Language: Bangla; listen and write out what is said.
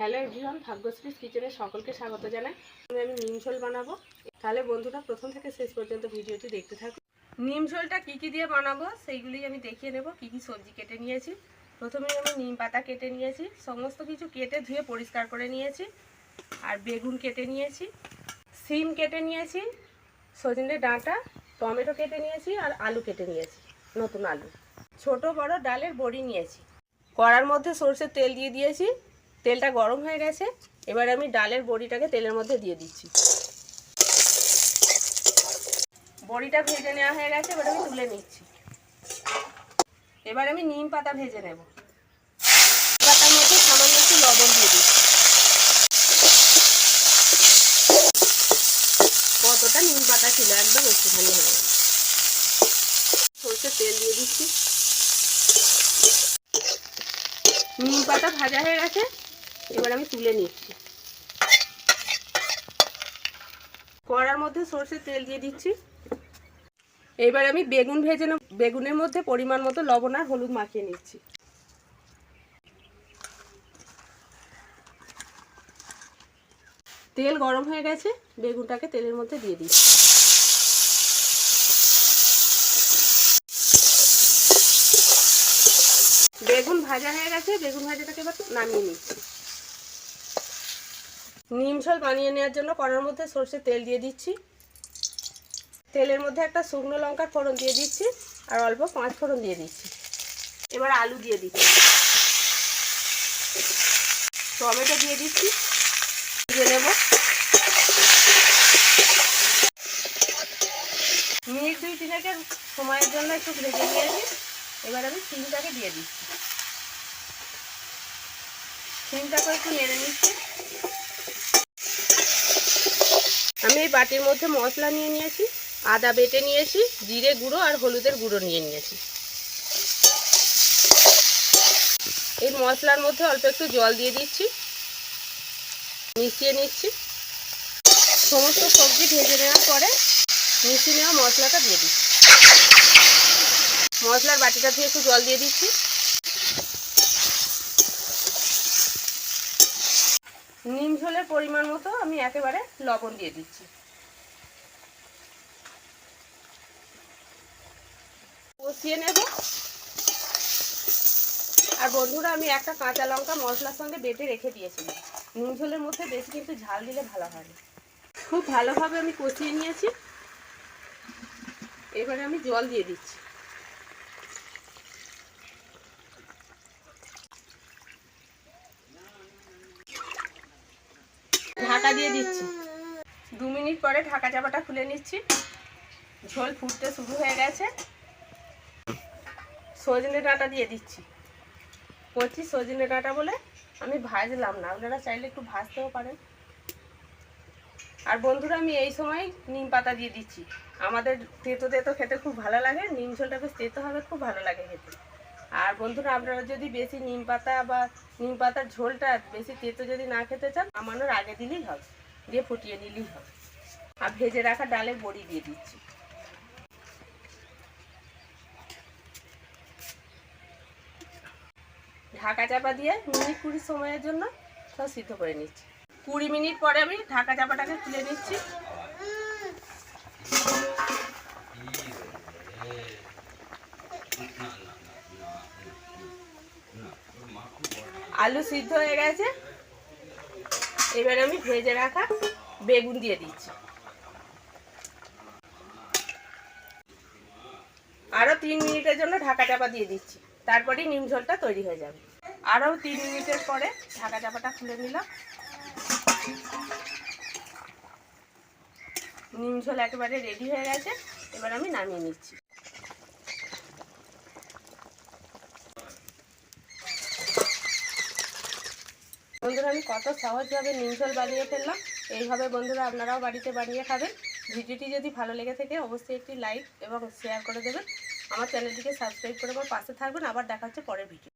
হ্যালো এভরিওয়ান ভাগ্যশ্রী কিচেনে সকলকে স্বাগত জানাই। আমি আমি নিম ঝোল বানাবো। তাহলে বন্ধুরা, প্রথম থেকে শেষ পর্যন্ত ভিডিওটি দেখতে থাকুন নিম ঝোলটা কী কী দিয়ে বানাবো সেইগুলি আমি দেখিয়ে নেব কী কী সবজি কেটে নিয়েছি। প্রথমে আমি নিম পাতা কেটে নিয়েছি, সমস্ত কিছু কেটে ধুয়ে পরিষ্কার করে নিয়েছি, আর বেগুন কেটে নিয়েছি, সিম কেটে নিয়েছি, সজনে ডাঁটা, টমেটো কেটে নিয়েছি, আর আলু কেটে নিয়েছি, নতুন আলু। ছোট বড় ডালের বড়ি নিয়েছি। কড়ার মধ্যে সর্ষের তেল দিয়ে দিয়েছি তেলটা গরম হয়ে গেছে, এবার আমি ডালের বড়িটাকে তেলের মধ্যে দিয়ে দিচ্ছি। বড়িটা ভেজে নেওয়া হয়ে গেছে, এবার আমি তুলে নিচ্ছি। এবার আমি নিম পাতা ভেজে নেব। পাতার মধ্যে সামান্য একটু লবণ দিয়ে দিচ্ছি। কতটা নিম পাতা ছিল, একদম একটুখানি হয়ে গেল। সরষের তেল দিয়ে দিচ্ছি। নিম পাতা ভাজা হয়ে গেছে এবার আমি তুলে নিচ্ছি। কড়ার মধ্যে সর্ষের তেল দিয়ে দিচ্ছি। এবার আমি বেগুন ভেজে বেগুনের মধ্যে পরিমাণ মতো লবণ আর হলুদ মাখিয়ে নিচ্ছি। তেল গরম হয়ে গেছে, বেগুনটাকে তেলের মধ্যে দিয়ে দিচ্ছি। বেগুন ভাজা হয়ে গেছে, বেগুন ভাজাটাকে এবার নামিয়ে নিচ্ছি। নিম ঝোল বানিয়ে নেওয়ার জন্য কড়ার মধ্যে সর্ষের তেল দিয়ে দিচ্ছি। তেলের মধ্যে একটা শুকনো লঙ্কার ফোড়ন দিয়ে দিচ্ছি আর অল্প পাঁচ ফোড়ন দিয়ে দিচ্ছি। এবার আলু দিয়ে দিচ্ছি। টমেটো দিয়ে দিচ্ছি। দিয়ে নেব। মিনিট দুই তিনেকের সময়ের জন্য একটু ভেজে নিয়েছি। এবার আমি সিমটাকে দিয়ে দিচ্ছি। সিমটাকে একটু নেড়ে নিচ্ছি। বাটির মধ্যে মশলা নিয়ে নিয়েছি, আদা বেটে নিয়েছি, জিরে গুঁড়ো আর হলুদের গুঁড়ো নিয়ে নিয়েছি। এই মশলার মধ্যে অল্প একটু জল দিয়ে দিচ্ছি, মিশিয়ে নিচ্ছি। সমস্ত সবজি ভেজে নেওয়ার পরে মিশিয়ে নেওয়া মশলাটা দিয়ে দিচ্ছি। মশলার বাটিটা দিয়ে একটু জল দিয়ে দিচ্ছি। নিম ঝোলের পরিমাণ মতো আমি একেবারে লবণ দিয়ে দিচ্ছি। কষিয়ে নেব। আর বন্ধুরা, আমি একটা কাঁচা লঙ্কা মশলার সঙ্গে বেটে রেখে দিয়েছিলাম নুন ঝোলের মধ্যে বেশি কিন্তু ঝাল দিলে ভালো হয় খুব ভালোভাবে আমি কষিয়ে নিয়েছি। এবারে আমি জল দিয়ে দিচ্ছি। ঢাকা দিয়ে দিচ্ছি। দু মিনিট পরে ঢাকা চাপাটা খুলে নিচ্ছি। ঝোল ফুটতে শুরু হয়ে গেছে। সজনে ডাঁটা দিয়ে দিচ্ছি। কচি সজনে ডাঁটা বলে আমি ভাজলাম না। আপনারা চাইলে একটু ভাজতেও পারেন। আর বন্ধুরা, আমি এই সময় নিম পাতা দিয়ে দিচ্ছি। আমাদের তেতো তেতো খেতে খুব ভালো লাগে। নিম ঝোলটা বেশ তেতো হবে, খুব ভালো লাগে খেতে। আর বন্ধুরা, আপনারা যদি বেশি নিম পাতা বা নিম পাতার ঝোলটা বেশি তেতো যদি না খেতে চান, আমানোর আগে দিলেই হবে, দিয়ে ফুটিয়ে নিলেই হবে। আর ভেজে রাখা ডালের বড়ি দিয়ে দিচ্ছি। ঢাকা চাপা দিয়ে মিনিট কুড়ি সময়ের জন্য সব সিদ্ধ করে নিচ্ছি। কুড়ি মিনিট পরে আমি ঢাকা চাপাটাকে তুলে নিচ্ছি। আলু সিদ্ধ হয়ে গেছে। এবার আমি ভেজে রাখা বেগুন দিয়ে দিচ্ছি। আরও তিন মিনিটের জন্য ঢাকা চাপা দিয়ে দিচ্ছি। তারপরেই নিম ঝোলটা তৈরি হয়ে যাবে। আরও তিন মিনিটের পরে ঢাকা চাপাটা খুলে নিলাম। নিম ঝোল একেবারে রেডি হয়ে গেছে, এবার আমি নামিয়ে নিচ্ছি। বন্ধুরা, আমি কত সহজভাবে নিম ঝোল বানিয়ে ফেললাম। এইভাবে বন্ধুরা আপনারাও বাড়িতে বানিয়ে খাবেন। ভিডিওটি যদি ভালো লেগে থাকে, অবশ্যই একটি লাইক এবং শেয়ার করে দেবেন। আমার চ্যানেলটিকে সাবস্ক্রাইব করে আমার পাশে থাকবেন। আবার দেখা হচ্ছে পরের ভিডিও